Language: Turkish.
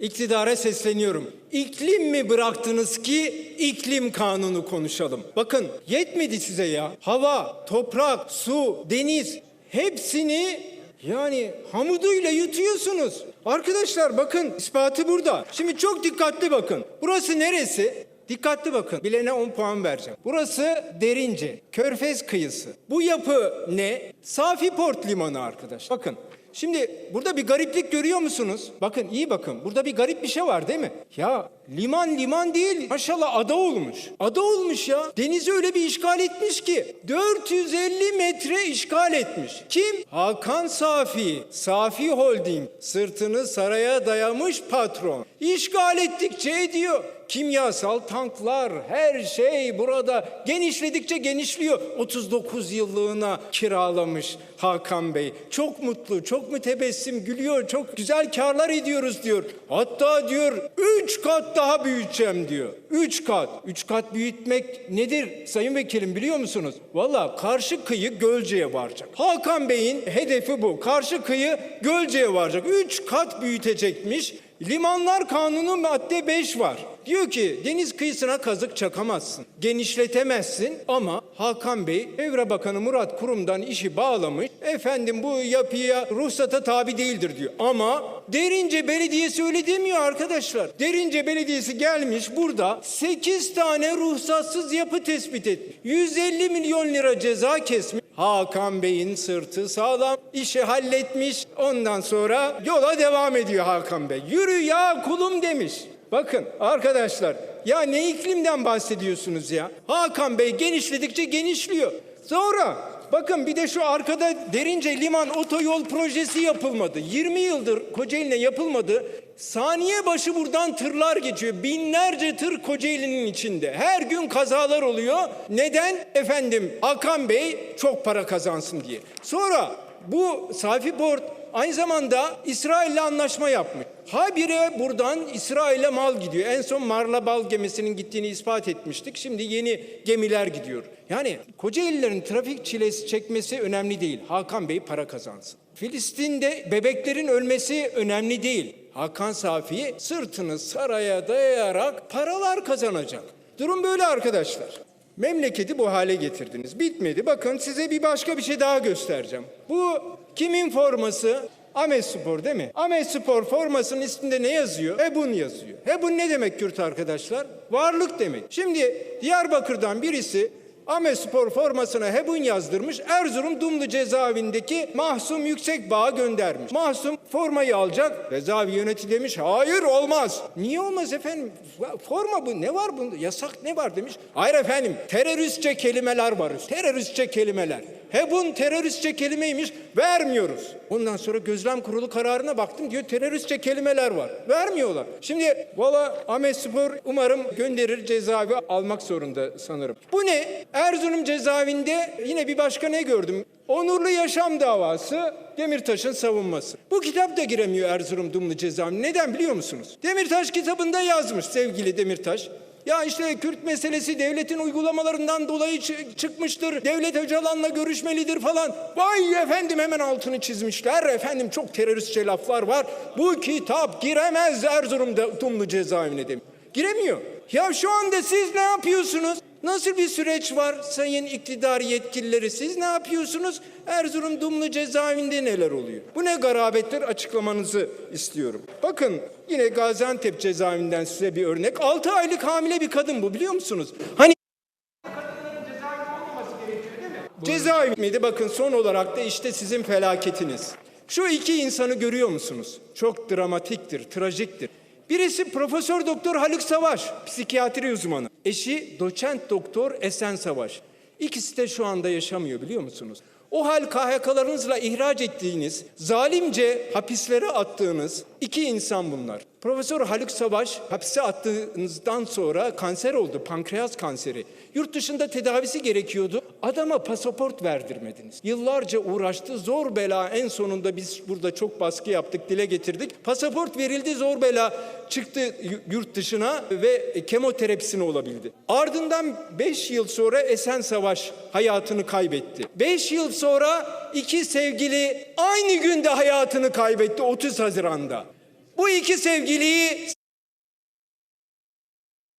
İktidara sesleniyorum. İklim mi bıraktınız ki iklim kanunu konuşalım? Bakın yetmedi size ya. Hava, toprak, su, deniz hepsini yani hamuduyla yutuyorsunuz. Arkadaşlar bakın ispatı burada. Şimdi çok dikkatli bakın. Burası neresi? Dikkatli bakın. Bilene 10 puan vereceğim. Burası Derince, Körfez kıyısı. Bu yapı ne? Safi Port Limanı arkadaş. Bakın. Şimdi burada bir gariplik görüyor musunuz? Bakın iyi bakın. Burada bir garip bir şey var değil mi? Ya liman liman değil. Maşallah ada olmuş. Ada olmuş ya. Denizi öyle bir işgal etmiş ki 450 metre işgal etmiş. Kim? Hakan Safi. Safi Holding. Sırtını saraya dayamış patron. İşgal ettikçe ediyor. Kimyasal tanklar, her şey burada genişledikçe genişliyor. 39 yıllığına kiralamış Hakan Bey. Çok mutlu, çok mütebessim, gülüyor, çok güzel karlar ediyoruz diyor. Hatta diyor 3 kat daha büyüteceğim diyor. 3 kat. 3 kat büyütmek nedir sayın vekilim biliyor musunuz? Valla karşı kıyı Gölce'ye varacak. Hakan Bey'in hedefi bu. Karşı kıyı Gölce'ye varacak. 3 kat büyütecekmiş. Limanlar Kanunu madde 5 var. Diyor ki deniz kıyısına kazık çakamazsın, genişletemezsin ama Hakan Bey Evra Bakanı Murat Kurum'dan işi bağlamış. Efendim bu yapıya ruhsata tabi değildir diyor. Ama Derince Belediyesi öyle demiyor arkadaşlar. Derince Belediyesi gelmiş burada 8 tane ruhsatsız yapı tespit etmiş. 150 milyon lira ceza kesmiş. Hakan Bey'in sırtı sağlam, işi halletmiş. Ondan sonra yola devam ediyor Hakan Bey. Yürü ya kulum demiş. Bakın arkadaşlar ya ne iklimden bahsediyorsunuz ya? Hakan Bey genişledikçe genişliyor. Sonra bakın bir de şu arkada derince liman otoyol projesi yapılmadı. 20 yıldır Kocaeli'ne yapılmadı. Saniye başı buradan tırlar geçiyor. Binlerce tır Kocaeli'nin içinde. Her gün kazalar oluyor. Neden? Efendim Hakan Bey çok para kazansın diye. Sonra bu Safi Port aynı zamanda İsrail'le anlaşma yapmış. Habire buradan İsrail'e mal gidiyor. En son Marla Bal gemisinin gittiğini ispat etmiştik. Şimdi yeni gemiler gidiyor. Yani Kocaelilerin trafik çilesi çekmesi önemli değil. Hakan Bey para kazansın. Filistin'de bebeklerin ölmesi önemli değil. Hakan Safi sırtını saraya dayayarak paralar kazanacak. Durum böyle arkadaşlar. Memleketi bu hale getirdiniz. Bitmedi. Bakın size bir başka bir şey daha göstereceğim. Bu kimin forması? Ahmet Spor değil mi? Ahmet Spor formasının üstünde ne yazıyor? Hebun yazıyor. Hebun ne demek Kürt arkadaşlar? Varlık demek. Şimdi Diyarbakır'dan birisi Ahmet Spor formasına Hebun yazdırmış. Erzurum Dumlu cezaevindeki Mahsum Yüksekbağ'a göndermiş. Mahsum formayı alacak. Cezaevi yönetici demiş hayır olmaz. Niye olmaz efendim? Forma bu ne var bunda? Yasak ne var demiş. Hayır efendim teröristçe kelimeler var. Teröristçe kelimeler. Hebun teröristçe kelimeymiş. Vermiyoruz. Ondan sonra gözlem kurulu kararına baktım diyor teröristçe kelimeler var. Vermiyorlar. Şimdi valla Ahmet Spor umarım gönderir cezaevi almak zorunda sanırım. Bu ne? Erzurum cezaevinde yine bir başka ne gördüm? Onurlu yaşam davası Demirtaş'ın savunması. Bu kitap da giremiyor Erzurum Dumlu cezaevine. Neden biliyor musunuz? Demirtaş kitabında yazmış sevgili Demirtaş. Ya işte Kürt meselesi devletin uygulamalarından dolayı çı- çıkmıştır. Devlet Öcalan'la görüşmelidir falan. Vay efendim hemen altını çizmişler. Efendim çok teröristçe laflar var. Bu kitap giremez Erzurum'da Dumlu cezaevine demiş. Giremiyor. Ya şu anda siz ne yapıyorsunuz? Nasıl bir süreç var sayın iktidar yetkilileri? Siz ne yapıyorsunuz? Erzurum Dumlu cezaevinde neler oluyor? Bu ne garabetler açıklamanızı istiyorum. Bakın yine Gaziantep cezaevinden size bir örnek. 6 aylık hamile bir kadın bu biliyor musunuz? Hani Cezaevi miydi? Bakın son olarak da işte sizin felaketiniz. Şu iki insanı görüyor musunuz? Çok dramatiktir, trajiktir. Birisi Profesör Doktor Haluk Savaş, psikiyatri uzmanı. Eşi doçent doktor Esen Savaş. İkisi de şu anda yaşamıyor biliyor musunuz? O hal KHK'larınızla ihraç ettiğiniz, zalimce hapislere attığınız iki insan bunlar. Profesör Haluk Savaş hapse attığınızdan sonra kanser oldu, pankreas kanseri. Yurt dışında tedavisi gerekiyordu. Adama pasaport verdirmediniz. Yıllarca uğraştı, zor bela en sonunda biz burada çok baskı yaptık, dile getirdik. Pasaport verildi, zor bela çıktı yurt dışına ve kemoterapisine olabildi. Ardından 5 yıl sonra Esen Savaş hayatını kaybetti. 5 yıl sonra iki sevgili aynı günde hayatını kaybetti 30 Haziran'da. Bu iki sevgiliyi